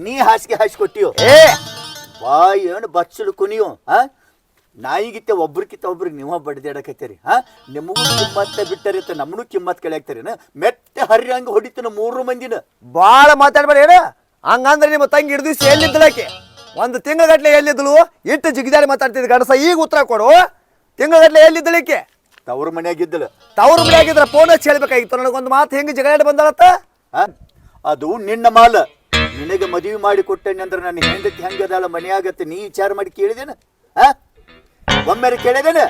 ನೀ ಹಾಸಿಗೆ ಹಾಸಿಕೊಟ್ಟಿಯೋ ಏ! ಬಾಯ್ ಏನು ಬಚ್ಚಲು ಕುನಿಯೋ ಹಾ? ನಾಯಿಗಿತ್ತ ಒಬ್ರಿಗಿತ್ತ ಒಬ್ರಿಗೆ ನೀವು ಬಡ್ದಾಡಕತ್ತೀರಿ ಹಾ? ನಿಮಗೂ ಕಿಮ್ಮತ್ತ ಬಿಟ್ಟರಿತ್ತ ನಮ್ಮನು ಕಿಮ್ಮತ್ ಕಳಿಯಾಕ್ತಾರೇನ ಮೆತ್ತೆ ಹರಿ ಹಂಗ ಹೊಡಿತಾನ ಮೂರು ಮಂದಿನ. ಬಾಳ ಮಾತಾಡ್ಬೇಡ ಏನ? ಹಂಗಂದ್ರೆ ನಿಮ್ಮ ತಂಗಿ ಹಿಡಿದು ಎಲ್ಲಿದ್ದಳಕ್ಕೆ ಒಂದು ತಿಂಗಳಗಟ್ಲೆ ಎಲ್ಲಿದ್ದಳು? ಇಟ್ಟು ಜಿಗಿದಾರಿ ಮಾತಾಡ್ತಿದ್ ಗಣಸ ಈಗ ಉತ್ತರ ಕೊಡು. ತಿಂಗಳಗಟ್ಲೆ ಎಲ್ಲಿದ್ದಳಿಕೆ ತವ್ರ ಮನೆಯಾಗಿದ್ದಳು. ತವ್ರ ಮನೆಯಾಗಿದ್ರ ಫೋನ್ ಹಚ್ಚಿ ಹೇಳ್ಬೇಕಾಗಿತ್ತು ನನಗೊಂದು ಮಾತು ಹೆಂಗೆ ಜಗಳಾಡಿ ಬಂದಳತ್ತ ಆ? ಅದು ನಿನ್ನ ಮಾಲ. ನಿನಗೆ ಮದುವೆ ಮಾಡಿ ಕೊಟ್ಟೇನೆ ಅಂದ್ರೆ ನನ್ನ ಹೆಂಡತಿ ಹೆಂಗದಾಳ ಮನೆಯಾಗತ್ತೆ ನೀ ವಿಚಾರ ಮಾಡಿ ಕೇಳಿದೇನ? ಆ? ಒಮ್ಮೆರೆ ಕೇಳಿದೇನ?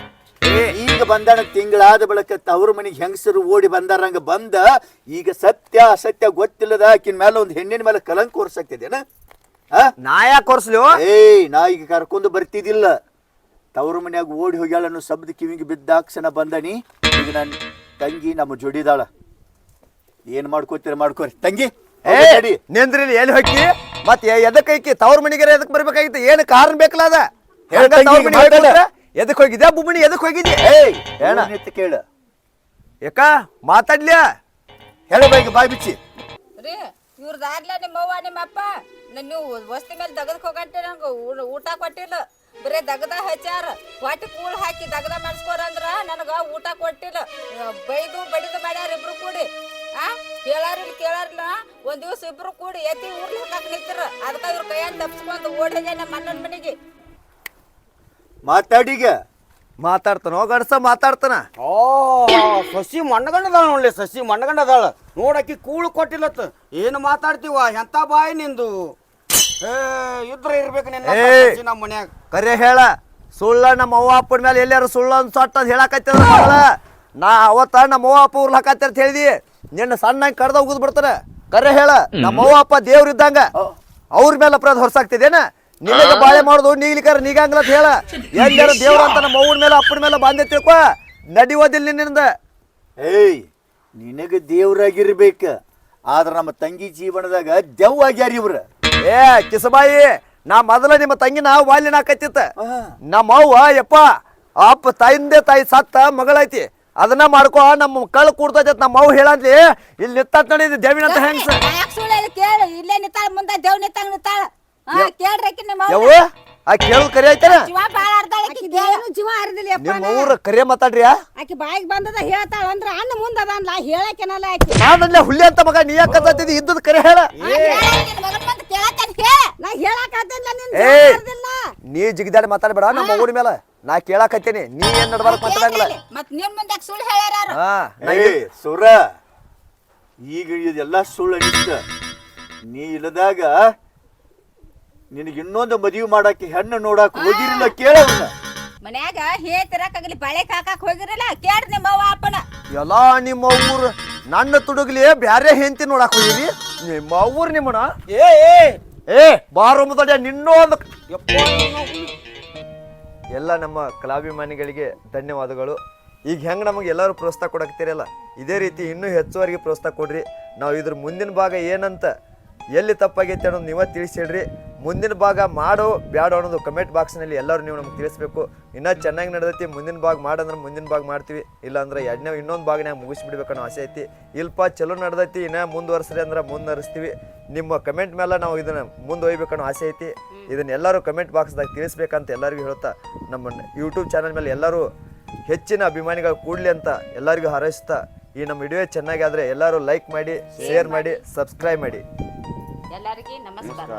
ಈಗ ಬಂದಾನ ತಿಂಗಳಾದ ಬಳಿಕ ತವರು ಮನೆಗೆ ಹೆಂಗಸರು ಓಡಿ ಬಂದಾರಂಗ ಬಂದ ಈಗ ಸತ್ಯ ಅಸತ್ಯ ಗೊತ್ತಿಲ್ಲದ ಆಕಿನ ಮೇಲೆ ಒಂದು ಹೆಣ್ಣಿನ ಮೇಲೆ ಕಲಂಕ ಹೊರ್ಸಾಕ್ತಿದೇನ ನಾ ಯಾಕೆ ಕೊರ್ಸ್ಲಿ ಏಯ್ ನಾ ಈಗ ಕರ್ಕೊಂಡು ಬರ್ತಿದ್ದಿಲ್ಲ ತವ್ರ ಮನ್ಯಾಗ ಓಡಿ ಹೋಗ್ಯಾಳ ಅನ್ನೋ ಶಬ್ದ ಕಿವಿಗೆ ಬಿದ್ದಾಕ್ಷಣ ಬಂದನಿ. ಈಗ ನನ್ನ ತಂಗಿ ನಮ್ಮ ಜೋಡಿದಾಳ. ಏನ್ ಮಾಡ್ಕೋತೀರ ಮಾಡ್ಕೋರಿ. ತಂಗಿ? ಏ ನಿಂದ್ರಿ ಎಲ್ಲಿ ಹೋಗಿ? ಮತ್ತೆ ಎದಕ್ಕೆ ಐಕಿ? ತವ್ರ ಮನಿಗೆ ಎದಕ್ ಬರ್ಬೇಕಾಗಿತ್ತು? ಏನು ಕಾರಣ ಬೇಕಲ್ಲ ಅದ? ಹೇಳ್. ಎದಕ್ ಹೋಗಿದ್ಯಾ ಬುಮ್ಮಣಿ? ಎದಕ್ ಹೋಗಿದ್ಯಾ? ಏಯ್ ಏನ? ಕೇಳು ನಿಂತು ಕೇಳ. ಯಾಕ ಮಾತಾಡ್ಲ್ಯಾ? ಹೇಳ ಬಾಯಿಗೆ ಬಾಯ್ ಬಿಚ್ಚಿ. ರೀ ನಿಮ್ಮ ನಿಮ್ಮವ್ವ ನಿಮ್ಮಪ್ಪ ನನ್ ನೀವು ವಸ್ತಿ ಮೇಲೆ ದಗದಕ್ ಹೋಗಂತೆ ನಂಗೆ. ಊಟ ಕೊಟ್ಟಿಲ್ಲ. ಬರೇ ದಗದ ಹಚ್ಚಾರ ಹೊಟ್ಟೆ ಕೂಳ್ ಹಾಕಿ ದಗದ ಮಾಡಿಸ್ಕೋರ ಅಂದ್ರ ನನಗ ಊಟ ಕೊಟ್ಟಿಲ್ಲ. ಬೈದು ಬಡಿದು ಮಾಡ್ಯಾರ ಇಬ್ರು ಕೂಡಿ. ಆ? ಕೇಳಾರಿಲ್ಲ ಕೇಳಾರಿಲ್ಲ. ಒಂದ್ ದಿವಸ ಇಬ್ರು ಕೂಡಿ ಎತ್ತಿ ಊರ್ಲಿ ಹಾಕಕ್ ನಿಂತಿರ. ಅದಕ್ಕ ಇವ್ರ ಕೈಯನ್ ತಪ್ಸ್ಕೊಂಡು ಓಡಿದೆ ನಮ್ಮ ಅಣ್ಣನ ಮನೆಗೆ. ಮಾತಾಡಿಗ. ಮಾತಾಡ್ತಾನೋ. ಗಣಸ ಮಾತಾಡ್ತಾನ. ಓ ಸಸಿ ಮಣ್ಣಗಂಡದಾಳ ನೋಡ್ಲಿ ಸಸಿ ಮಣ್ಣಗಂಡದಾಳ. ನೋಡಕ್ಕಿ ಕೂಳು ಕೊಟ್ಟಿಲ್ಲತ್ತ ಏನು ಮಾತಾಡ್ತೀವ? ಎಂತ ಬಾಯಿ ನಿಂದು? ಏ ಇದ್ರ ಇರ್ಬೇಕು ನಿನ್ನ ಏ. ಸಸಿ ನಮ್ಮ ಮನ್ಯಾಗ. ಕರೆ ಹೇಳ. ಸುಳ್ಳ ನಮ್ಮ ಅವ್ವ ಅಪ್ಪನ ಮೇಲೆ ಎಲ್ಲಾರು ಸುಳ್ಳ ಅಂತ ಸೊಟ್ಟ ಅಂತ ಹೇಳಕತ್ತಿರ ಮಗಳ. ನಾ ಅವತ್ತ ನಮ್ಮ ಅವ್ವ ಅಪ್ಪ ಊರ್ಲ ಹಾಕತ್ತೀರ ಅಂತ ಹೇಳಿದಿ. ನಿನ್ನ ಸಣ್ಣ ಕಡ್ದ ಉಗಿದ್ ಬಿಡ್ತಾರ ಕರೆ ಹೇಳ ನಮ್ಮವ್ವ ಅಪ್ಪ ದೇವ್ರ ಇದ್ದಂಗ. ಅವ್ರ ಮೇಲೆ ಅಪರಾಧ ಹೊರಸಾಗ್ತಿದೇನ ನಿನಗೆ ಬಾಳೆ ಮಾಡುದು ನೀಗ್ಲಿಕ್ಕಾರ ನೀಗಂಗ್ಲ ಅಂತ ಹೇಳ. ಎಲ್ಲಾರ ದೇವ್ರ ಅಂತ ನಮ್ಮ ಅವ್ವನ ಮೇಲೆ ಅಪ್ಪನ ಮೇಲೆ ಬಂದೆ ತಿಳ್ಕೊ. ನಡಿಯೋದಿಲ್ಲ ನಿನ್ನಿಂದ. ಏಯ್ ನಿನಗೆ ದೇವ್ರಾಗಿರ್ಬೇಕ. ಆದ್ರ ನಮ್ಮ ತಂಗಿ ಜೀವನದಾಗ ದೆವ್ ಆಗ್ಯಾರ ಇವ್ರ. ಏ ಕಿಸಬಾಯಿ ನಾ ಮೊದಲ ನಿಮ್ಮ ತಂಗಿನ ವಾಲಿನ ಹಾಕತ್ತಿತ್ತ. ನಮ್ಮ ಅವ್ವ ಯಪ್ಪ ಅಪ್ಪ ತಾಯಿಂದೆ ತಾಯಿ ಸತ್ತ ಮಗಳೈತಿ. ಅದನ್ನ ಮಾಡ್ಕೋ ನಮ್ಮ ಕಳ್ ಕೂಡ್ತೈತೆ ನಮ್ಮ ಅವ್ ಹೇಳಿ ಇಲ್ಲಿ ನಿತ್ತ ನಡೀತಿ ದೇವಿನ ಅಂತ ಹೆಂಗ್ ಸರ್ ಸುಳ್ಳು ಕೇಳು ಇಲ್ಲೇ ನಿತ್ತಾಳ ಮುಂದೆ ದೇವ್ ನಿತ್ತಾಗ ನಿತ್ತಾಳ ಹಾ ಕೇಳ್ರಿ ಆಕಿ ನಿಮ್ಮ ಯವ್ವ? ಆ ಕೇಳು ಕರಿ ಐತನ ಜೀವ ಬಾಳ ಆಕಿ ಜೀವ ಹರಿದಿಲ್ಲ ನಿಮ್ಮ ಊರ ಕರೆ ಮಾತಾಡ್ರಿಯಾ? ಆಕಿ ಬಾಯಿಗೆ ಬಂದದ ಹೇಳ್ತಾಳ ಅಂದ್ರ ಅಣ್ಣ ಮುಂದ ಅದಾನ್ಲ ಹೇಳಕೇನಲ್ಲ ಆಕಿ. ನಾನಲ್ಲ ಹುಲ್ಲಿ ಅಂತ ಮಗ ನೀ ಯಾಕತ್ತಿದ್ದಿ ಇದ್ದದ ಕರೆ ಹೇಳ. ನಾ ಹೇಳಕತ್ತಿಲ್ಲ ನಿನ್ ಏ ಜೀವ ಹರಿದಿಲ್ಲ ನೀ ಜಿಗಿದಾಡಿ ಮಾತಾಡ್ಬೇಡ ನಮ್ಮ ಊರ ಮೇಲೆ. ನಾ ಕೇಳಾಕತ್ತೀನಿ. ನೀ ಏನ್ ನಡ್ಬಾರಕ್ ಮಾತಾಡಂಗಿಲ್ಲ. ಮತ್ ನಿಮ್ ಮುಂದೆ ಸುಳ್ಳು ಹೇಳ್ಯಾರ ಹಾ ನಾ ಏ ಸುರ ಈಗ ಇದೆಲ್ಲ ಸುಳ್ಳು ಅನಿಸ್ತ ನೀ ಇಲ್ಲದಾಗ ನಿನಗೆ ಇನ್ನೊಂದು ಮದುವೆ ಮಾಡಕ್ಕೆ ಹೆಣ್ಣು ನೋಡಕ್ ಹೋಗಿರಲ್ಲ ಕೇಳವನ್ನ ಮನ್ಯಾಗ ಹೇತಿರಕಾಗಲಿ ಬಳೆ ಕಾಕಾಕ್ ಹೋಗಿರಲ್ಲ ಕೇಳ್ರಿ ನಿಮ್ಮ ಅವ್ವ ಅಪ್ಪನ. ಎಲ್ಲ ನಿಮ್ಮ ಊರು ನನ್ನ ತುಡುಗ್ಲಿ ಬ್ಯಾರೆ ಹೆಂಡತಿ ನೋಡಕ್ ಹೋಗಿರಿ? ನಿಮ್ಮ ಊರ್ ನಿಮ್ಮನ? ಏ ಏ. ಏ ಬಾರೊಂಬದೊಡ್ಡ ನಿನ್ನೊಂದು ಯಪ್ಪ. ಎಲ್ಲ ನಮ್ಮ ಕಲಾಭಿಮಾನಿಗಳಿಗೆ ಧನ್ಯವಾದಗಳು. ಈಗ ಹೆಂಗೆ ನಮಗೆ ಎಲ್ಲರೂ ಪ್ರೋತ್ಸಾಹ ಕೊಡಕ್ತಿರಲ್ಲ ಇದೇ ರೀತಿ ಇನ್ನೂ ಹೆಚ್ಚುವರಿಗೆ ಪ್ರೋತ್ಸಾಹ ಕೊಡ್ರಿ. ನಾವು ಇದ್ರ ಮುಂದಿನ ಭಾಗ ಏನಂತ ಎಲ್ಲಿ ತಪ್ಪಾಗೈತೆ ಅನ್ನೋದು ನೀವೇ ತಿಳಿಸಿ ಹೇಳ್ರಿ ಮುಂದಿನ ಭಾಗ ಮಾಡೋ ಬ್ಯಾಡ ಅನ್ನೋದು ಕಮೆಂಟ್ ಬಾಕ್ಸ್ನಲ್ಲಿ ಎಲ್ಲರೂ ನೀವು ನಮ್ಗೆ ತಿಳಿಸ್ಬೇಕು. ಇನ್ನೂ ಚೆನ್ನಾಗಿ ನಡೆದೈತಿ, ಮುಂದಿನ ಭಾಗ ಮಾಡಂದ್ರೆ ಮುಂದಿನ ಭಾಗ ಮಾಡ್ತೀವಿ. ಇಲ್ಲಾಂದ್ರೆ ಎರಡನೇ, ಇನ್ನೊಂದು ಭಾಗನ್ಯಾಗ ಮುಗಿಸ್ಬಿಡ್ಬೇಕನ್ನೋ ಆಸೆ ಐತಿ. ಇಲ್ಪ ಚಲೋ ನಡೆದೈತಿ, ಇನ್ನೂ ಮುಂದುವರ್ಸ್ರಿ ಅಂದ್ರೆ ಮುಂದುವರಿಸ್ತೀವಿ. ನಿಮ್ಮ ಕಮೆಂಟ್ ಮೇಲೆ ನಾವು ಇದನ್ನು ಮುಂದೆ ಒಯ್ಬೇಕನ್ನೋ ಆಸೆ ಐತಿ. ಇದನ್ನ ಎಲ್ಲರೂ ಕಮೆಂಟ್ ಬಾಕ್ಸ್ದಾಗ ತಿಳಿಸ್ಬೇಕಂತ ಎಲ್ಲರಿಗೂ ಹೇಳ್ತಾ ನಮ್ಮ ಯೂಟ್ಯೂಬ್ ಚಾನಲ್ ಮೇಲೆ ಎಲ್ಲರೂ ಹೆಚ್ಚಿನ ಅಭಿಮಾನಿಗಳು ಕೂಡಲಿ ಅಂತ ಎಲ್ಲರಿಗೂ ಹಾರೈಸ್ತಾ ಈ ನಮ್ಮ ವಿಡಿಯೋ ಚೆನ್ನಾಗಿ ಆದರೆ ಎಲ್ಲರೂ ಲೈಕ್ ಮಾಡಿ ಶೇರ್ ಮಾಡಿ ಸಬ್ಸ್ಕ್ರೈಬ್ ಮಾಡಿ. ಎಲ್ಲರಿಗೂ ನಮಸ್ಕಾರ.